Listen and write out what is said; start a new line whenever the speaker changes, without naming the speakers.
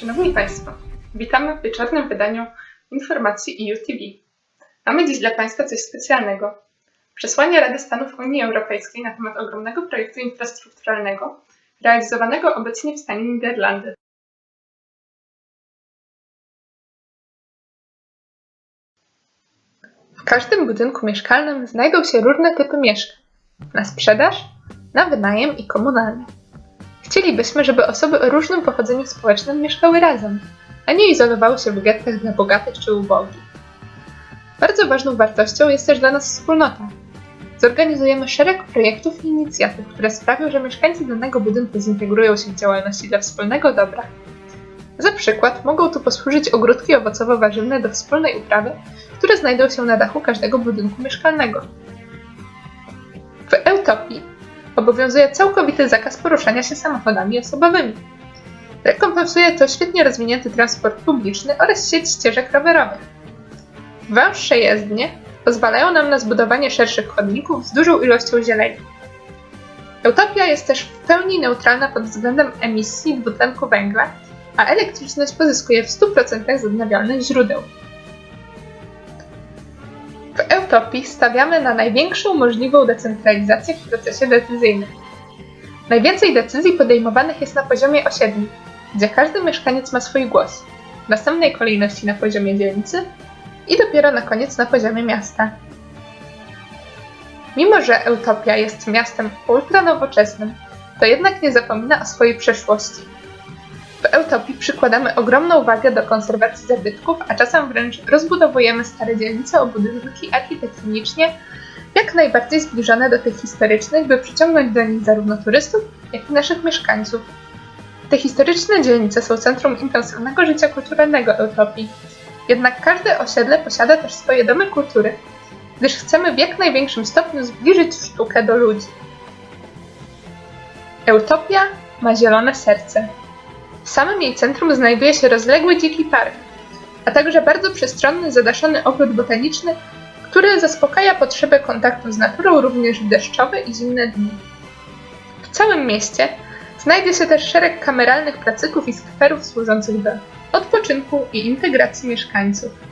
Szanowni Państwo, witamy w wieczornym wydaniu informacji EU. Mamy dziś dla Państwa coś specjalnego. Przesłanie Rady Stanów Unii Europejskiej na temat ogromnego projektu infrastrukturalnego realizowanego obecnie w stanie Niderlandy. W każdym budynku mieszkalnym znajdą się różne typy mieszkań. Na sprzedaż, na wynajem i komunalne. Chcielibyśmy, żeby osoby o różnym pochodzeniu społecznym mieszkały razem, a nie izolowały się w gettach dla bogatych czy ubogich. Bardzo ważną wartością jest też dla nas wspólnota. Zorganizujemy szereg projektów i inicjatyw, które sprawią, że mieszkańcy danego budynku zintegrują się w działalności dla wspólnego dobra. Za przykład mogą tu posłużyć ogródki owocowo-warzywne do wspólnej uprawy, które znajdą się na dachu każdego budynku mieszkalnego. W Eutopii obowiązuje całkowity zakaz poruszania się samochodami osobowymi. Rekompensuje to świetnie rozwinięty transport publiczny oraz sieć ścieżek rowerowych. Węższe jezdnie pozwalają nam na zbudowanie szerszych chodników z dużą ilością zieleni. Eutopia jest też w pełni neutralna pod względem emisji dwutlenku węgla, a elektryczność pozyskuje w 100% z odnawialnych źródeł. W Eutopii stawiamy na największą możliwą decentralizację w procesie decyzyjnym. Najwięcej decyzji podejmowanych jest na poziomie osiedli, gdzie każdy mieszkaniec ma swój głos, w następnej kolejności na poziomie dzielnicy i dopiero na koniec na poziomie miasta. Mimo, że Eutopia jest miastem ultranowoczesnym, to jednak nie zapomina o swojej przeszłości. W Eutopii przykładamy ogromną wagę do konserwacji zabytków, a czasem wręcz rozbudowujemy stare dzielnice o budynki architektonicznie jak najbardziej zbliżone do tych historycznych, by przyciągnąć do nich zarówno turystów, jak i naszych mieszkańców. Te historyczne dzielnice są centrum intensywnego życia kulturalnego Eutopii. Jednak każde osiedle posiada też swoje domy kultury, gdyż chcemy w jak największym stopniu zbliżyć sztukę do ludzi. Eutopia ma zielone serce. W samym jej centrum znajduje się rozległy dziki park, a także bardzo przestronny, zadaszony ogród botaniczny, który zaspokaja potrzebę kontaktu z naturą również w deszczowe i zimne dni. W całym mieście znajdzie się też szereg kameralnych placyków i skwerów służących do odpoczynku i integracji mieszkańców.